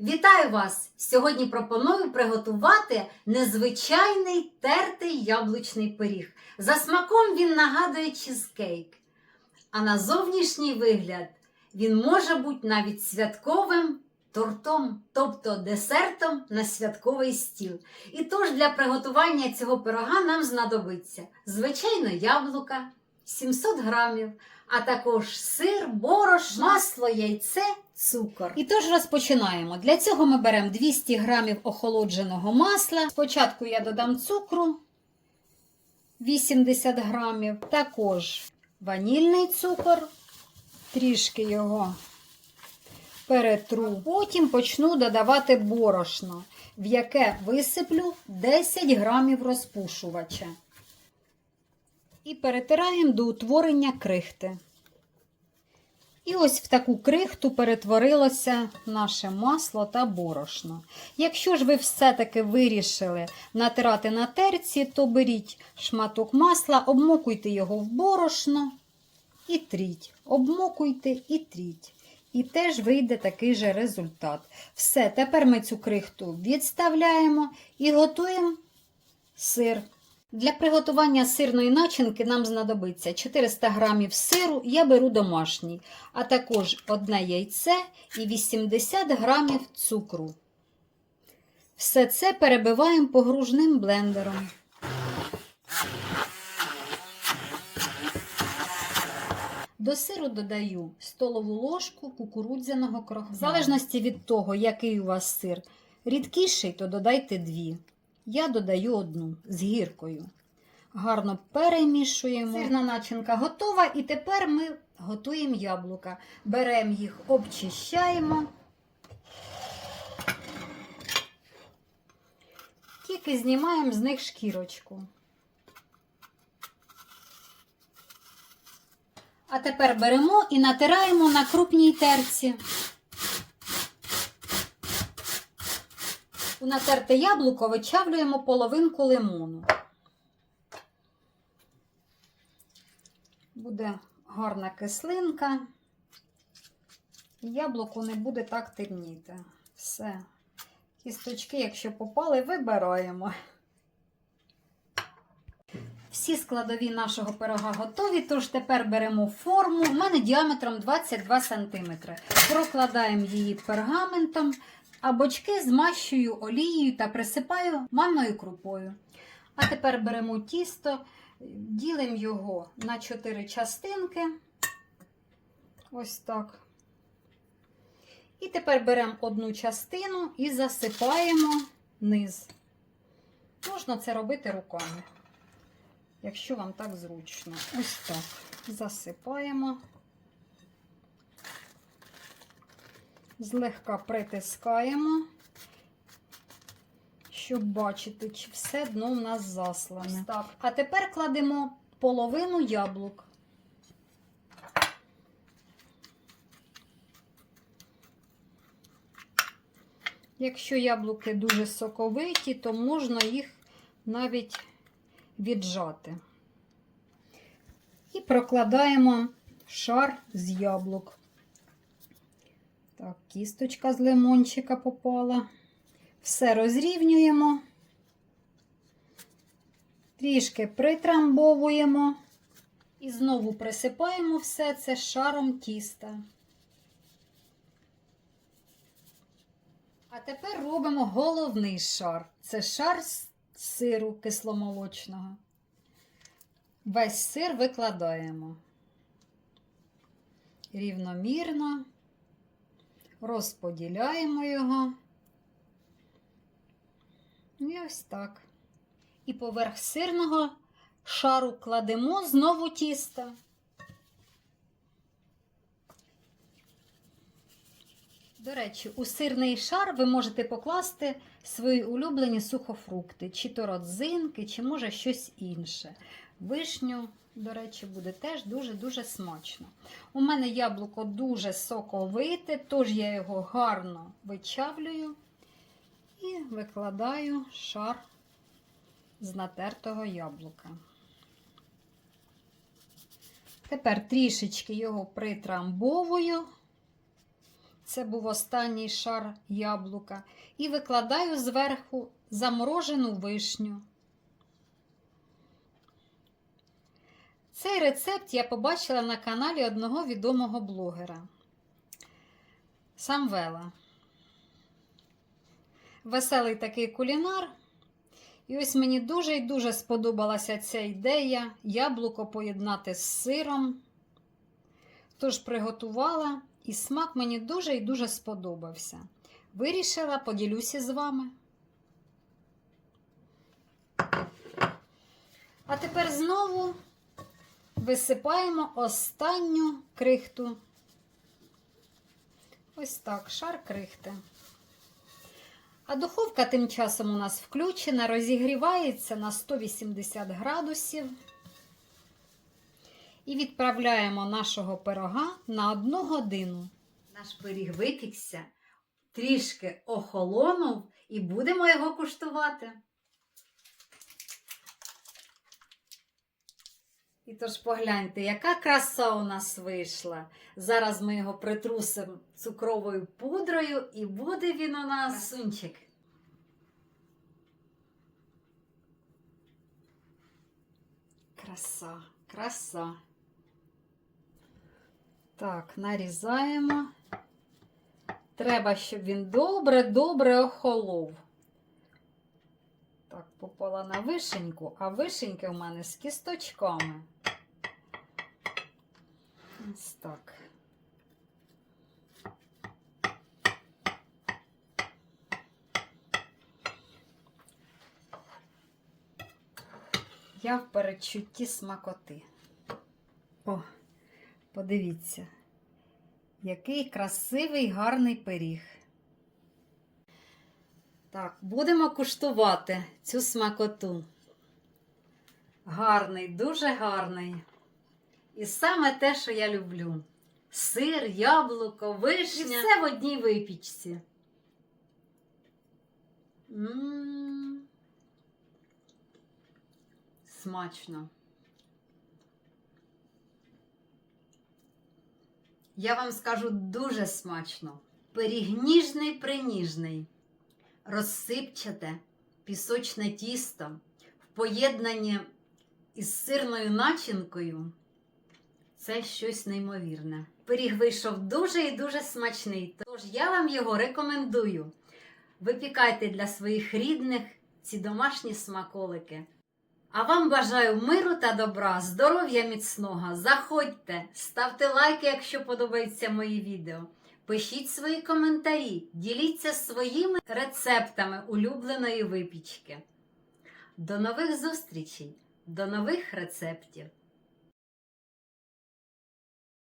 Вітаю вас! Сьогодні пропоную приготувати незвичайний тертий яблучний пиріг. За смаком він нагадує чизкейк, а на зовнішній вигляд він може бути навіть святковим тортом, тобто десертом на святковий стіл. І тож для приготування цього пирога нам знадобиться звичайно яблука 700 грамів, а також сир, борош, масло, яйце, цукор. І тож розпочинаємо. Для цього ми беремо 200 грамів охолодженого масла. Спочатку я додам цукру 80 грамів, також ванільний цукор, трішки його перетру. Потім почну додавати борошно, в яке висиплю 10 грамів розпушувача. І перетираємо до утворення крихти. І ось в таку крихту перетворилося наше масло та борошно. Якщо ж ви все-таки вирішили натирати на терці, то беріть шматок масла, обмокуйте його в борошно і тріть. Обмокуйте і тріть. І теж вийде такий же результат. Все, тепер ми цю крихту відставляємо і готуємо сир. Для приготування сирної начинки нам знадобиться 400 г сиру, я беру домашній, а також одне яйце і 80 г цукру. Все це перебиваємо погружним блендером. До сиру додаю столову ложку кукурудзяного крохмалю. В залежності від того, який у вас сир рідкіший, то додайте дві. Я додаю одну з гіркою. Гарно перемішуємо. Сирна начинка готова, і тепер ми готуємо яблука. Беремо їх, обчищаємо. Тільки знімаємо з них шкірочку. А тепер беремо і натираємо на крупній терці. У натерте яблуко вичавлюємо половинку лимону. Буде гарна кислинка. Яблуко не буде так темніти. Все. Кісточки, якщо попали, вибираємо. Всі складові нашого пирога готові, тож тепер беремо форму. У мене діаметром 22 см. Прокладаємо її пергаментом, а бочки змащую олією та присипаю манною крупою. А тепер беремо тісто, ділимо його на 4 частинки. Ось так. І тепер беремо одну частину і засипаємо низ. Можна це робити руками якщо вам так зручно. Ось так. Засипаємо, злегка притискаємо, щоб бачити, чи все дно в нас заслане. Так. А тепер кладемо половину яблук. Якщо яблуки дуже соковиті, то можна їх навіть віджати. І прокладаємо шар з яблук. Так, кісточка з лимончика попала. Все розрівнюємо, трішки притрамбовуємо і знову присипаємо все це шаром тіста. А тепер робимо головний шар. Це шар з сиру кисломолочного. Весь сир викладаємо рівномірно, розподіляємо його. І ось так. І поверх сирного шару кладемо знову тісто. До речі, у сирний шар ви можете покласти свої улюблені сухофрукти, чи то родзинки, чи може щось інше. Вишню, до речі, буде теж дуже-дуже смачно. У мене яблуко дуже соковите, тож я його гарно вичавлюю і викладаю шар з натертого яблука. Тепер трішечки його притрамбовую. Це був останній шар яблука. І викладаю зверху заморожену вишню. Цей рецепт я побачила на каналі одного відомого блогера Самвела. Веселий такий кулінар. І ось мені дуже і дуже сподобалася ця ідея яблуко поєднати з сиром. Тож приготувала, і смак мені дуже і дуже сподобався. Вирішила, поділюся з вами. А тепер знову висипаємо останню крихту. Ось так, шар крихти. А духовка тим часом у нас включена, розігрівається на 180 градусів. І відправляємо нашого пирога на одну годину. Наш пиріг випікся, трішки охолонув і будемо його куштувати. І тож погляньте, яка краса у нас вийшла. Зараз ми його притрусимо цукровою пудрою, і буде він у нас сунчик. Краса, краса. Так, нарізаємо. Треба, щоб він добре-добре охолов. Так, попала на вишеньку, а вишеньки в мене з кісточками. Ось так. Я в передчутті смакоти. О, подивіться, який красивий гарний пиріг. Так, будемо куштувати цю смакоту. Гарний, дуже гарний. І саме те, що я люблю: сир, яблуко, вишня. І все в одній випічці. М. Смачно. Я вам скажу дуже смачно. Пиріг ніжний приніжний, розсипчате, пісочне тісто в поєднанні із сирною начинкою. Це щось неймовірне. Пиріг вийшов дуже і дуже смачний, тож я вам його рекомендую. Випікайте для своїх рідних ці домашні смаколики. А вам бажаю миру та добра, здоров'я міцного. Заходьте, ставте лайки, якщо подобаються мої відео. Пишіть свої коментарі, діліться своїми рецептами улюбленої випічки. До нових зустрічей, до нових рецептів!